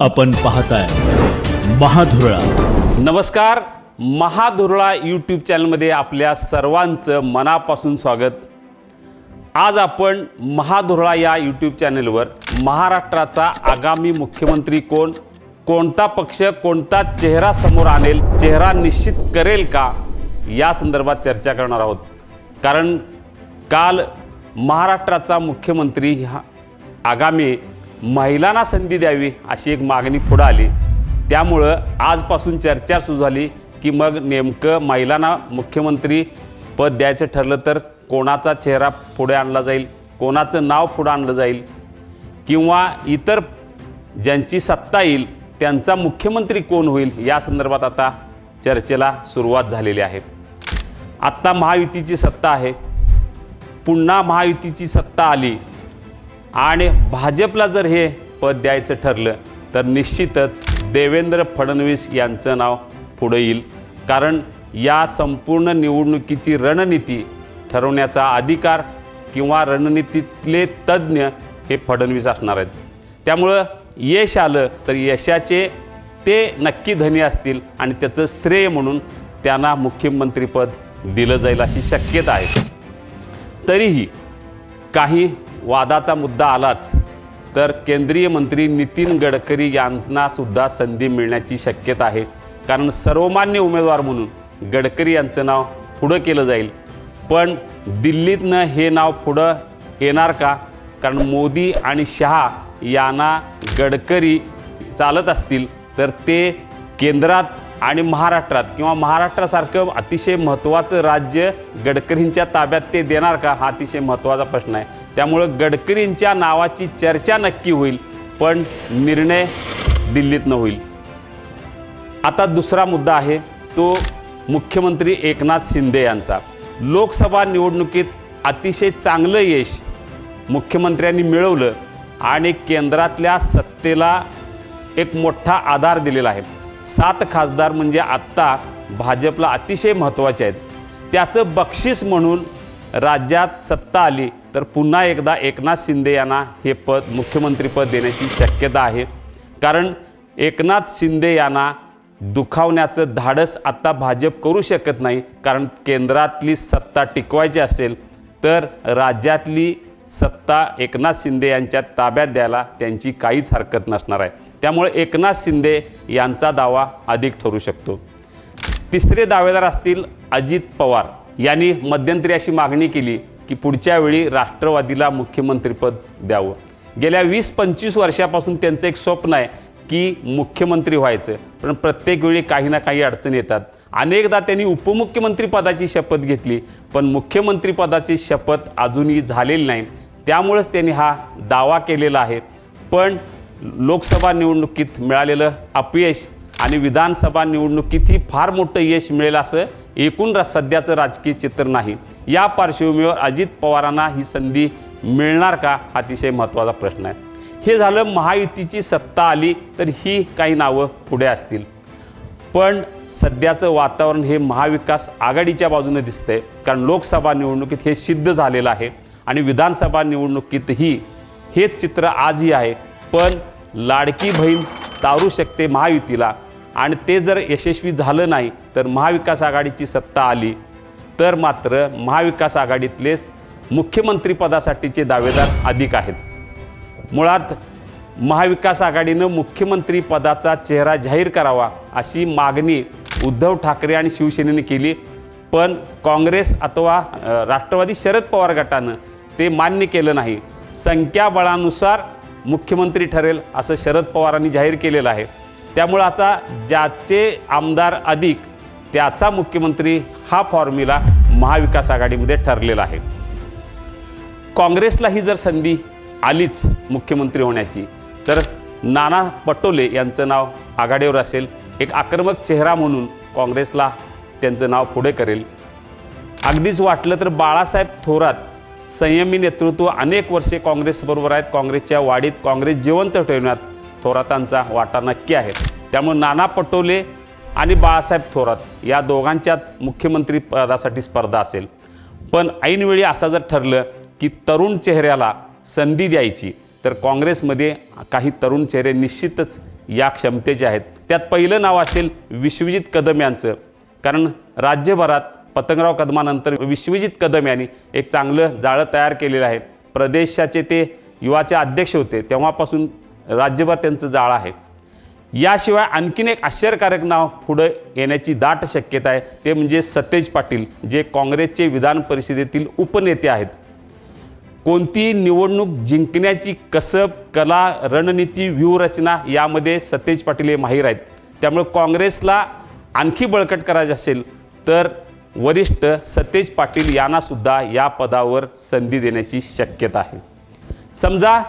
आपण पाहताय महाधुरळा. नमस्कार महाधुरळा यूट्यूब चॅनलमध्ये आपल्या सर्वांचं मनापासून स्वागत. आज आपण महाधुरळा या यूट्यूब चॅनलवर महाराष्ट्राचा आगामी मुख्यमंत्री कोण कोणता पक्ष कोणता चेहरा समोर आणेल चेहरा निश्चित करेल का या संदर्भात चर्चा करणार आहोत. कारण काल महाराष्ट्राचा मुख्यमंत्री हा आगामी महिलांना संधी द्यावी अशी एक मागणी पुढं आली. त्यामुळं आजपासून चर्चा सुरू झाली की मग नेमकं महिलांना मुख्यमंत्री पद द्यायचं ठरलं तर कोणाचा चेहरा पुढे आणला जाईल कोणाचं नाव पुढं आणलं जाईल? किंवा इतर ज्यांची सत्ता येईल त्यांचा मुख्यमंत्री कोण होईल? या संदर्भात आता चर्चेला सुरुवात झालेली आहे. आत्ता महायुतीची सत्ता आहे. पुन्हा महायुतीची सत्ता आली. आणि भाजपला जर हे पद द्यायचं ठरलं तर निश्चितच देवेंद्र फडणवीस यांचं नाव पुढे येईल. कारण या संपूर्ण निवडणुकीची रणनीती ठरवण्याचा अधिकार किंवा रणनीतीतले तज्ज्ञ हे फडणवीस असणार आहेत. त्यामुळं यश आलं तर यशाचे ते नक्की धनी असतील आणि त्याचं श्रेय म्हणून त्यांना मुख्यमंत्रीपद दिलं जाईल अशी शक्यता आहे. तरीही काही वादाचा मुद्दा आलाच तर केंद्रीय मंत्री नितीन गडकरी यांनासुद्धा संधी मिळण्याची शक्यता आहे. कारण सर्वमान्य उमेदवार म्हणून गडकरी यांचं नाव पुढं केलं जाईल. पण दिल्लीतनं हे नाव पुढं येणार का? कारण मोदी आणि शहा यांना गडकरी चालत असतील तर ते केंद्रात आणि महाराष्ट्रात किंवा महाराष्ट्रासारखं अतिशय महत्त्वाचं राज्य गडकरींच्या ताब्यात ते देणार का? हा अतिशय महत्त्वाचा प्रश्न आहे. त्यामुळं गडकरींच्या नावाची चर्चा नक्की होईल पण निर्णय दिल्लीतनं होईल. आता दुसरा मुद्दा आहे तो मुख्यमंत्री एकनाथ शिंदे यांचा. लोकसभा निवडणुकीत अतिशय चांगलं यश मुख्यमंत्र्यांनी मिळवलं आणि केंद्रातल्या सत्तेला एक मोठा आधार दिलेला आहे. सात खासदार म्हणजे आत्ता भाजपला अतिशय महत्त्वाचे आहेत. त्याचं बक्षीस म्हणून राज्यात सत्ता आली. तर पुन्हा एकदा एकनाथ शिंदे यांना हे पद मुख्यमंत्रीपद देण्याची शक्यता आहे. कारण एकनाथ शिंदे यांना दुखावण्याचं धाडस आत्ता भाजप करू शकत नाही. कारण केंद्रातली सत्ता टिकवायची असेल तर राज्यातली सत्ता एकनाथ शिंदे यांच्या ताब्यात द्यायला त्यांची काहीच हरकत नसणार आहे. त्यामुळे एकनाथ शिंदे यांचा दावा अधिक ठरू शकतो. तिसरे दावेदार असतील अजित पवार. यांनी मध्यंतरी अशी मागणी केली की पुढच्या वेळी राष्ट्रवादीला मुख्यमंत्रीपद द्यावं. गेल्या वीस पंचवीस वर्षापासून त्यांचं एक स्वप्न आहे की मुख्यमंत्री व्हायचं. पण प्रत्येक वेळी काही ना काही अडचणी येतात. अनेकदा त्यांनी उपमुख्यमंत्रीपदाची शपथ घेतली पण मुख्यमंत्रीपदाची शपथ अजूनही झालेली नाही. त्यामुळंच त्यांनी हा दावा केलेला आहे. पण लोकसभा निवडणुकीत मिळालेलं अपयश आणि विधानसभा निवडणुकीतही फार मोठं यश मिळेल असं एकूण रा सध्याचं राजकीय चित्र नाही. या पार्श्वभूमीवर अजित पवारांना ही संधी मिळणार का? हा अतिशय महत्त्वाचा प्रश्न आहे. हे झालं महायुतीची सत्ता आली तर ही काही नावं पुढे असतील. पण सध्याचं वातावरण हे महाविकास आघाडीच्या बाजूने दिसतंय. कारण लोकसभा निवडणुकीत हे सिद्ध झालेलं आहे. आणि विधानसभा निवडणुकीतही हेच चित्र आजही आहे. पण लाडकी बहीण तारू शकते महायुतीला. आणि ते जर यशस्वी झालं नाही तर महाविकास आघाडीची सत्ता आली. तर मात्र महाविकास आघाडीतलेच मुख्यमंत्रीपदासाठीचे दावेदार अधिक आहेत. मुळात महाविकास आघाडीनं मुख्यमंत्रीपदाचा चेहरा जाहीर करावा अशी मागणी उद्धव ठाकरे आणि शिवसेनेने केली. पण काँग्रेस अथवा राष्ट्रवादी शरद पवार गटानं ते मान्य केलं नाही. संख्याबळानुसार मुख्यमंत्री ठरेल असं शरद पवारांनी जाहीर केलेलं आहे. त्यामुळं आता ज्याचे आमदार अधिक त्याचा मुख्यमंत्री हा फॉर्म्युला महाविकास आघाडीमध्ये ठरलेला आहे. काँग्रेसला ही जर संधी आलीच मुख्यमंत्री होण्याची तर नाना पटोले यांचं नाव आघाडीवर असेल एक आक्रमक चेहरा म्हणून काँग्रेसला त्यांचं नाव पुढे करेल. अगदीच वाटलं तर बाळासाहेब थोरात संयमी नेतृत्व अनेक वर्षे काँग्रेसबरोबर आहेत काँग्रेसच्या वाढीत काँग्रेस जिवंत ठेवण्यात थोरातांचा वाटा नक्की आहे. त्यामुळे नाना पटोले आणि बाळासाहेब थोरात या दोघांच्यात मुख्यमंत्री पदासाठी स्पर्धा असेल. पण ऐनवेळी असं जर ठरलं की तरुण चेहऱ्याला संधी द्यायची तर काँग्रेसमध्ये काही तरुण चेहरे निश्चितच या क्षमतेचे आहेत. त्यात पहिलं नाव असेल विश्वजित कदम यांचं. कारण राज्यभरात पतंगराव कदमानंतर विश्वजित कदम यांनी एक चांगलं जाळं तयार केलेलं आहे. प्रदेशाचे ते युवाचे अध्यक्ष होते तेव्हापासून राज्यभर त्यांचं जाळं आहे. याशिवाय आणखीन एक आश्चर्यकारक नाव पुढं येण्याची दाट शक्यता आहे. ते म्हणजे सतेज पाटील जे काँग्रेसचे विधान परिषदेतील उपनेते आहेत. कोणतीही निवडणूक जिंकण्याची कसब कला रणनीती व्यूहरचना यामध्ये सतेज पाटील हे माहीर आहेत. त्यामुळे काँग्रेसला आणखी बळकट करायचे असेल तर वरिष्ठ सतेज पाटील यांनासुद्धा या पदावर संधी देण्याची शक्यता आहे. समजा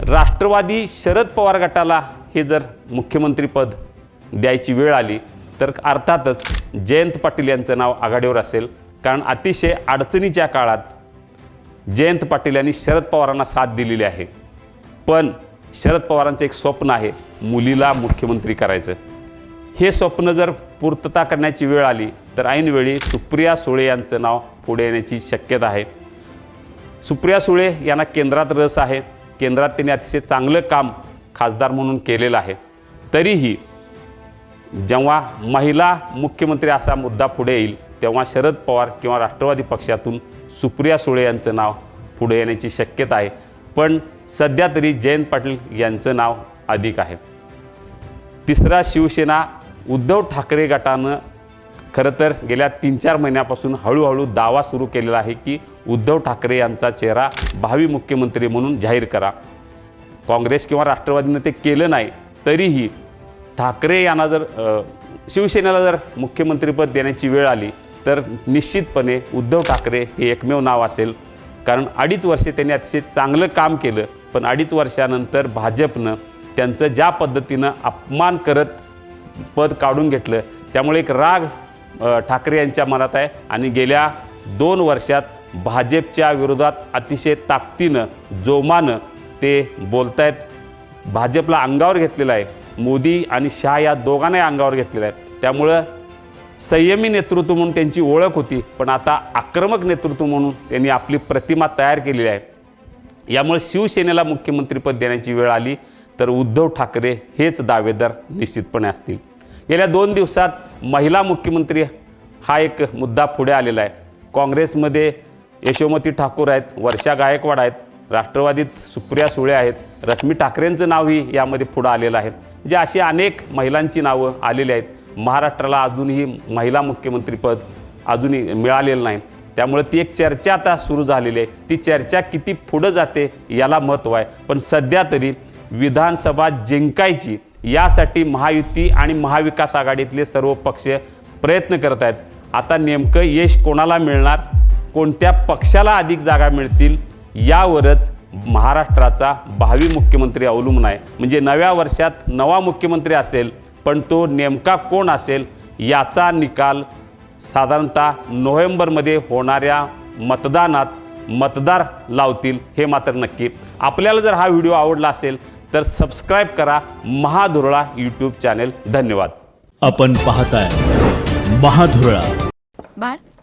राष्ट्रवादी शरद पवार गटाला हे जर मुख्यमंत्रीपद द्यायची वेळ आली तर अर्थातच जयंत पाटील यांचं नाव आघाडीवर असेल. कारण अतिशय अडचणीच्या काळात जयंत पाटील यांनी शरद पवारांना साथ दिलेली आहे. पण शरद पवारांचं एक स्वप्न आहे मुलीला मुख्यमंत्री करायचं. हे स्वप्न जर पूर्तता करण्याची वेळ आली तर ऐनवेळी सुप्रिया सुळे यांचं नाव पुढे येण्याची शक्यता आहे. सुप्रिया सुळे यांना केंद्रात रस आहे. केंद्रात त्यांनी अतिशय चांगलं काम खासदार म्हणून केलेलं आहे. तरीही जेव्हा महिला मुख्यमंत्री असा मुद्दा पुढे येईल तेव्हा शरद पवार किंवा राष्ट्रवादी पक्षातून सुप्रिया सुळे यांचं नाव पुढे येण्याची शक्यता आहे. पण सध्या तरी जयंत पाटील यांचं नाव अधिक आहे. तिसरा शिवसेना उद्धव ठाकरे गटानं खरं तर गेल्या तीन चार महिन्यापासून हळूहळू दावा सुरू केलेला आहे की उद्धव ठाकरे यांचा चेहरा भावी मुख्यमंत्री म्हणून जाहीर करा. काँग्रेस किंवा राष्ट्रवादीनं ते केलं नाही तरीही ठाकरे यांना जर शिवसेनेला जर मुख्यमंत्रीपद देण्याची वेळ आली तर निश्चितपणे उद्धव ठाकरे हे एकमेव नाव असेल. कारण अडीच वर्षे त्यांनी अतिशय चांगलं काम केलं पण अडीच वर्षानंतर भाजपनं त्यांचं ज्या पद्धतीनं अपमान करत पद काढून घेतलं त्यामुळे एक राग ठाकरे यांच्या मनात आहे. आणि गेल्या दोन वर्षात भाजपच्या विरोधात अतिशय ताकदीनं जोमानं ते बोलत आहेत भाजपला अंगावर घेतलेलं आहे. मोदी आणि शहा या दोघांनाही अंगावर घेतलेलं आहे. त्यामुळं संयमी नेतृत्व म्हणून त्यांची ओळख होती पण आता आक्रमक नेतृत्व म्हणून त्यांनी आपली प्रतिमा तयार केलेली आहे. यामुळे शिवसेनेला मुख्यमंत्रीपद देण्याची वेळ आली तर उद्धव ठाकरे हेच दावेदार निश्चितपणे असतील. गेल्या दोन दिवसात महिला मुख्यमंत्री हा एक मुद्दा पुढे आलेला आहे. काँग्रेसमध्ये यशोमती ठाकूर आहेत वर्षा गायकवाड आहेत राष्ट्रवादीत सुप्रिया सुळे आहेत रश्मी ठाकरेंचं नावही यामध्ये पुढं आलेलं आहे. जे अशी अनेक महिलांची नावं आलेली आहेत महाराष्ट्राला अजूनही महिला मुख्यमंत्रीपद अजूनही मिळालेलं नाही. त्यामुळे ती एक चर्चा आता सुरू झालेली आहे. ती चर्चा किती पुढं जाते याला महत्त्व आहे. पण सध्या तरी विधानसभा जिंकायची यासाठी महायुती आणि महाविकास आघाडीतले सर्व पक्ष प्रयत्न करत आहेत. आता नेमकं यश कोणाला मिळणार? कोणत्या पक्षाला अधिक जागा मिळतील? यावरच महाराष्ट्राचा भावी मुख्यमंत्री अवलंबून आहे. म्हणजे नव्या वर्षात नवा मुख्यमंत्री असेल पण तो नेमका कोण असेल याचा निकाल साधारणतः नोव्हेंबरमध्ये होणाऱ्या मतदानात मतदार लावतील हे मात्र नक्की. आपल्याला जर हा व्हिडिओ आवडला असेल तर सबस्क्राईब करा महाधुरळा यूट्यूब चॅनेल. धन्यवाद. आपण पाहताय महाधुरळा. बाळ